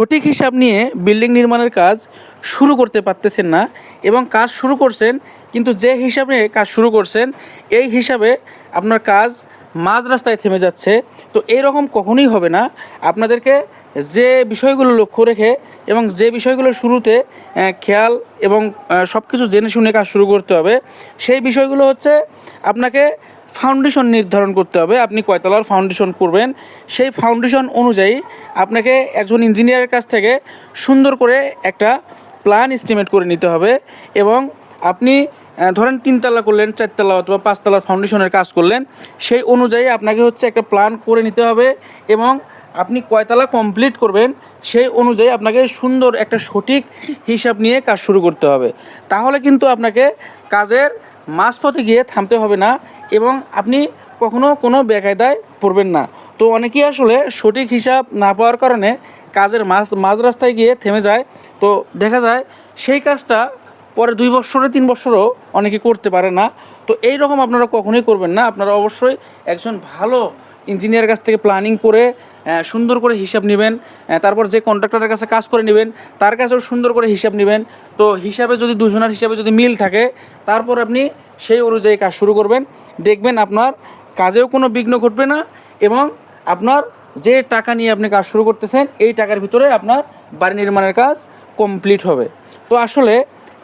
সঠিক হিসাব নিয়ে বিল্ডিং নির্মাণের কাজ শুরু করতে পারতেছেন না এবং কাজ শুরু করছেন, কিন্তু যে হিসাবে কাজ শুরু করছেন, এই হিসাবে আপনার কাজ মাঝ রাস্তায় থেমে যাচ্ছে। তো এই রকম কখনোই হবে না। আপনাদেরকে যে বিষয়গুলো লক্ষ্য রেখে এবং যে বিষয়গুলো শুরুতে খেয়াল এবং সব কিছু জেনে শুনে কাজ শুরু করতে হবে, সেই বিষয়গুলো হচ্ছে আপনাকে ফাউন্ডেশন নির্ধারণ করতে হবে। আপনি কয়তলার ফাউন্ডেশন করবেন? সেই ফাউন্ডেশন অনুযায়ী আপনাকে একজন ইঞ্জিনিয়ারের কাছ থেকে সুন্দর করে একটা প্ল্যান এস্টিমেট করে নিতে হবে এবং আপনি ধরেন তিনতলা করলেন, চারতলা অথবা পাঁচতলার ফাউন্ডেশনের কাজ করলেন, সেই অনুযায়ী আপনাকে হচ্ছে একটা প্ল্যান করে নিতে হবে এবং আপনি কয়তলা কমপ্লিট করবেন, সেই অনুযায়ী আপনাকে সুন্দর একটা সঠিক হিসাব নিয়ে কাজ শুরু করতে হবে। তাহলে কিন্তু আপনাকে কাজের মাঝপথে গিয়ে থামতে হবে না এবং আপনি কখনো কোনো বেকায়দায় পড়বেন না। তো অনেকেই আসলে সঠিক হিসাব না পাওয়ার কারণে কাজের মাঝ মাঝ রাস্তায় গিয়ে থেমে যায়। তো দেখা যায় সেই কাজটা পরে দুই বছরে, তিন বছরও অনেকে করতে পারে না। তো এই রকম আপনারা কখনোই করবেন না। আপনারা অবশ্যই একজন ভালো ইঞ্জিনিয়ার কাছ থেকে প্ল্যানিং করে সুন্দর করে হিসাব নেবেন তারপর যে কন্ট্রাক্টরের কাছে কাজ করে নেবেন, তার কাছেও সুন্দর করে হিসাব নেবেন। তো হিসাবে যদি দুজনের হিসাবে যদি মিল থাকে, তারপর আপনি সেই অনুযায়ী কাজ শুরু করবেন। দেখবেন আপনার কাজেও কোনো বিঘ্ন ঘটবে না এবং আপনার যে টাকা নিয়ে আপনি কাজ শুরু করতেছেন, এই টাকার ভিতরে আপনার বাড়ি নির্মাণের কাজ কমপ্লিট হবে। তো আসলে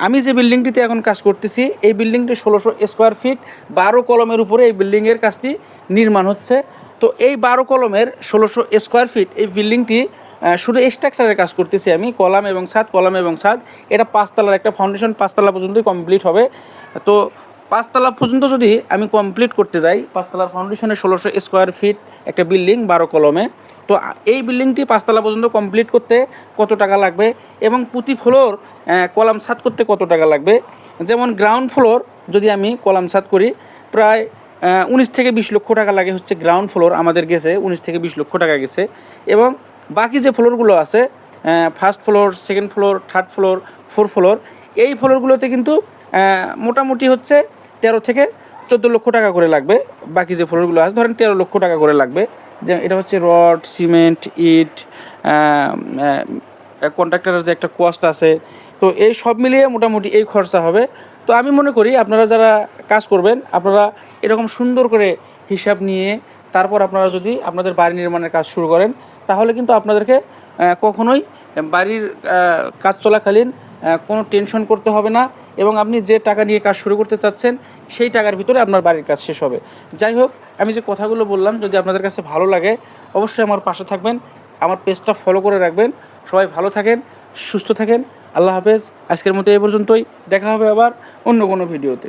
আমি যে বিল্ডিংটিতে এখন কাজ করতেছি, এই বিল্ডিংটি ষোলোশো স্কোয়ার ফিট বারো কলমের উপরে এই বিল্ডিংয়ের কাজটি নির্মাণ হচ্ছে। তো এই বারো কলমের ষোলোশো স্কোয়ার ফিট এই বিল্ডিংটি শুধু স্ট্রাকচারের কাজ করতেছি আমি, কলাম এবং ছাদ, কলাম এবং ছাদ। এটা পাঁচতলার একটা ফাউন্ডেশন পাঁচতলা পর্যন্তই কমপ্লিট হবে। তো পাঁচতলা পর্যন্ত যদি আমি কমপ্লিট করতে যাই, পাঁচতলার ফাউন্ডেশনে ষোলোশো স্কোয়ার ফিট একটা বিল্ডিং বারো কলমে। তো এই বিল্ডিংটি পাঁচতলা পর্যন্ত কমপ্লিট করতে কত টাকা লাগবে এবং প্রতি ফ্লোর কলাম ছাদ করতে কত টাকা লাগবে? যেমন গ্রাউন্ড ফ্লোর যদি আমি কলাম ছাদ করি, প্রায় উনিশ থেকে বিশ লক্ষ টাকা লাগে হচ্ছে গ্রাউন্ড ফ্লোর আমাদের গেছে, উনিশ থেকে বিশ লক্ষ টাকা গেছে। এবং বাকি যে ফ্লোরগুলো আছে first floor second floor third floor four floor এই ফ্লোরগুলোতে কিন্তু মোটামুটি হচ্ছে তেরো থেকে চোদ্দ লক্ষ টাকা করে লাগবে। বাকি যে ফ্লোরগুলো আছে, ধরেন তেরো লক্ষ টাকা করে লাগবে। যে এটা হচ্ছে রড, সিমেন্ট, ইট কন্ট্রাক্টরের যে একটা কস্ট আছে, তো এই সব মিলিয়ে মোটামুটি এই খরচা হবে। তো আমি মনে করি আপনারা যারা কাজ করবেন, আপনারা এরকম সুন্দর করে হিসাব নিয়ে তারপর আপনারা যদি আপনাদের বাড়ি নির্মাণের কাজ শুরু করেন, তাহলে কিন্তু আপনাদেরকে কখনোই বাড়ির কাজ চলাকালীন কোনো টেনশন করতে হবে না এবং আপনি যে টাকা নিয়ে কাজ শুরু করতে চাচ্ছেন, সেই টাকার ভিতরে আপনার বাড়ির কাজ শেষ হবে। যাই হোক, আমি যে কথাগুলো বললাম, যদি আপনাদের কাছে ভালো লাগে, অবশ্যই আমার পাশে থাকবেন, আমার পেজটা ফলো করে রাখবেন। সবাই ভালো থাকেন, সুস্থ থাকেন। আল্লাহ হাফেজ। আজকের মতো এই পর্যন্তই। দেখা হবে আবার অন্য কোনো ভিডিওতে।